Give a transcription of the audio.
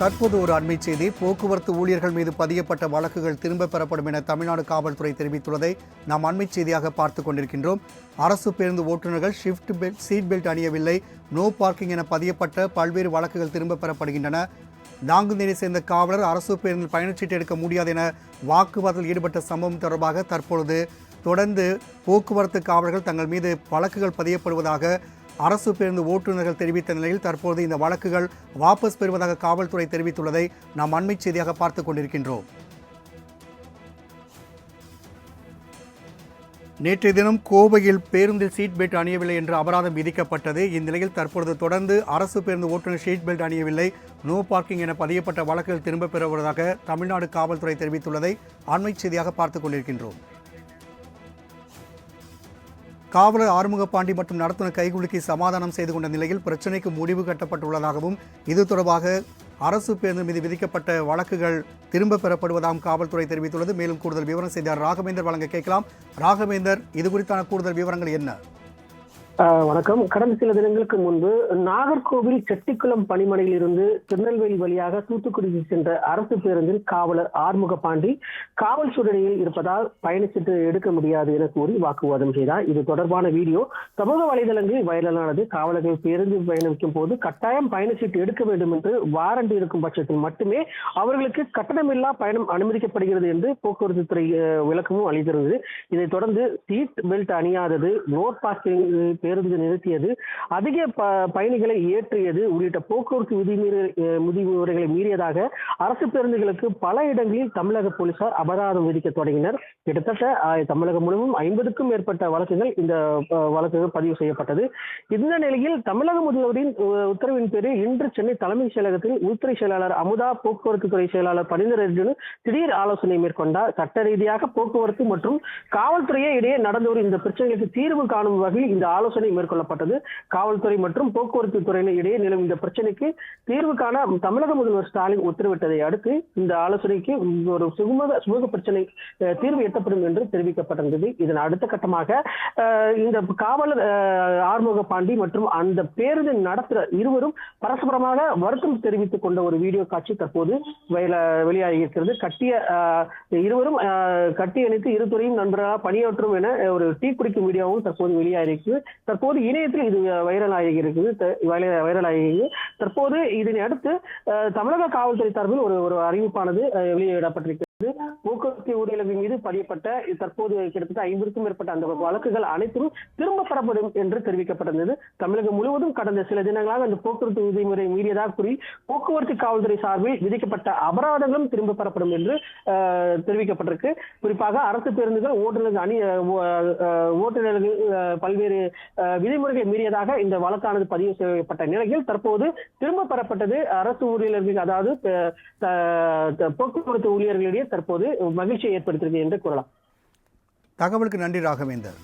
தற்போது ஒரு அண்மை செய்தி. போக்குவரத்து ஊழியர்கள் மீது பதியப்பட்ட வழக்குகள் திரும்ப பெறப்படும் என தமிழ்நாடு காவல்துறை தெரிவித்துள்ளதை நாம் அண்மை செய்தியாக பார்த்து கொண்டிருக்கின்றோம். அரசு பேருந்து ஓட்டுநர்கள் ஷிஃப்ட் பெல்ட் சீட் பெல்ட் அணியவில்லை. நோ பார்க்கிங் என பதியப்பட்ட பல்வேறு வழக்குகள் திரும்ப பெறப்படுகின்றன. நாங்குநேரி சேர்ந்த காவலர் அரசு பேருந்தில் பயணச்சீட்டு எடுக்க முடியாது என வாக்குவாதத்தில் ஈடுபட்ட சம்பவம் தொடர்பாக தற்பொழுது தொடர்ந்து போக்குவரத்து காவலர்கள் தங்கள் மீது வழக்குகள் பதியப்படுவதாக அரசு பேருந்து ஓட்டுநர்கள் தெரிவித்த நிலையில் தற்போது இந்த வழக்குகள் வாபஸ் பெறுவதாக காவல்துறை தெரிவித்துள்ளதை நாம் அண்மை செய்தியாக பார்த்து கொண்டிருக்கின்றோம். நேற்றைய தினம் கோவையில் பேருந்தில் சீட் பெல்ட் அணியவில்லை என்று அபராதம் விதிக்கப்பட்டது. இந்நிலையில் தற்பொழுது தொடர்ந்து அரசு பேருந்து ஓட்டுநர் சீட் பெல்ட் அணியவில்லை. நோ பார்க்கிங் என பதியப்பட்ட வழக்குகள் திரும்பப் பெறுவதாக தமிழ்நாடு காவல்துறை தெரிவித்துள்ளதை அண்மை செய்தியாக பார்த்துக் கொண்டிருக்கின்றோம். காவலர் ஆறுமுகப்பாண்டி மற்றும் நடத்துனர் கைகுலுக்கி சமாதானம் செய்து கொண்ட நிலையில் பிரச்சினைக்கு முடிவு கட்டப்பட்டுள்ளதாகவும் இது தொடர்பாக அரசு பேருந்து மீது விதிக்கப்பட்ட வழக்குகள் திரும்ப பெறப்படுவதாகவும் காவல்துறை தெரிவித்துள்ளது. மேலும் கூடுதல் விவரம் செய்தார் ராகவேந்தர் வழங்க கேட்கலாம். ராகவேந்தர் இது குறித்தான கூடுதல் விவரங்கள் என்ன? வணக்கம். கடந்த சில தினங்களுக்கு முன்பு நாகர்கோவில் செட்டிக்குளம் பணிமனையில் இருந்து திருநெல்வேலி வழியாக தூத்துக்குடிக்கு சென்ற அரசு பேருந்தில் காவலர் ஆறுமுக பாண்டி காவல் சூழ்நிலையில் இருப்பதால் பயணச்சீட்டு எடுக்க முடியாது என கூறி வாக்குவாதம் செய்தார். இது தொடர்பான வீடியோ சமூக வலைதளங்களில் வைரலானது. காவலர்கள் பேருந்து பயணிக்கும் போது கட்டாயம் பயணச்சீட்டு எடுக்க வேண்டும் என்று வாரண்ட் இருக்கும் பட்சத்தில் மட்டுமே அவர்களுக்கு கட்டணமில்லா பயணம் அனுமதிக்கப்படுகிறது என்று போக்குவரத்து துறை விளக்கமும் அளித்திருந்தது. இதைத் தொடர்ந்து சீட் பெல்ட் அணியாதது நோ பார்க்கிங் பேருந்து நிறுத்தியது. அதிக பயணிகளை ஏற்றியது. உள்ளிட்ட போக்குவரத்து விதிமீற விதிமுறைகளை மீறியதாக அரசு பேருந்துகளுக்கு பல இடங்களில் தமிழக போலீசார் அபராதம் விதிக்க தொடங்கினர். கிட்டத்தட்ட தமிழகம் முழுவதும் ஐம்பதுக்கும் மேற்பட்ட வழக்குகள் இந்த வழக்குகள் பதிவு செய்யப்பட்டது. இந்த நிலையில் தமிழக முதல்வரின் உத்தரவின் பேரில் இன்று சென்னை தலைமைச் செயலகத்தில் உள்துறை செயலாளர் அமுதா போக்குவரத்து துறை செயலாளர் பரிந்துரையுடன் திடீர் ஆலோசனை மேற்கொண்டார் சட்ட ரீதியாக போக்குவரத்து மற்றும் காவல்துறையே இடையே நடந்து வரும் இந்த பிரச்சனைகளுக்கு தீர்வு காணும் வகையில் இந்த ஆலோசனை ஆலோசனை மேற்கொள்ளப்பட்டது. காவல்துறை மற்றும் போக்குவரத்து துறையினர் இடையே நிலவும் இந்த பிரச்சனைக்கு தீர்வு காண தமிழக முதல்வர் ஸ்டாலின் உத்தரவிட்டதை அடுத்து இந்த ஆலோசனைக்கு ஒரு சுமூக சுமூக பிரச்சனை தீர்வு எட்டப்படும் என்று தெரிவிக்கப்பட்டிருந்தது. இதன் அடுத்த கட்டமாக இந்த காவலர் ஆறுமுக பாண்டி மற்றும் அந்த பேருந்து நடத்துகிற இருவரும் பரஸ்பரமாக வருத்தம் தெரிவித்துக் கொண்ட ஒரு வீடியோ காட்சி தற்போது வெளி- வெளியாகி இருக்கிறது கட்டிய இருவரும் கட்டி அணைத்து இருதுறையும் நண்பர்களாக பணியாற்றும் என ஒரு டீ குடிக்கும் வீடியோவும் தற்போது வெளியாகி இருக்குது தற்போது இணையத்தில் இது வைரல் ஆகி இருக்குது வைரல் ஆகி தற்போது இதனை அடுத்து தமிழக காவல்துறை சார்பில் ஒரு ஒரு அறிவிப்பானது வெளியிடப்பட்டிருக்கு. போக்குவரத்து ஊழியர்கள் மீது பதியப்பட்ட தற்போது கிட்டத்தட்ட ஐம்பதுக்கும் மேற்பட்ட அந்த வழக்குகள் அனைத்தும் திரும்ப பெறப்படும் என்று தெரிவிக்கப்பட்டிருந்தது. தமிழகம் முழுவதும் கடந்த சில தினங்களாக அந்த போக்குவரத்து விதிமுறை மீறியதாக கூறி போக்குவரத்து காவல்துறை சார்பில் விதிக்கப்பட்ட அபராதங்களும் திரும்ப பெறப்படும் என்று தெரிவிக்கப்பட்டிருக்கு. குறிப்பாக அரசு பேருந்துகள் ஓட்டுநர்கள் அணி ஓட்டுநர்கள் பல்வேறு விதிமுறைகளை மீறியதாக இந்த வழக்கானது பதிவு செய்யப்பட்ட நிலையில் தற்போது திரும்ப பெறப்பட்டது அரசு ஊழியர்கள் அதாவது போக்குவரத்து ஊழியர்களிடையே தற்போது மகிழ்ச்சியை ஏற்படுத்தியது என்று கூறலாம். தகவலுக்கு நன்றி ராகவேந்தர்.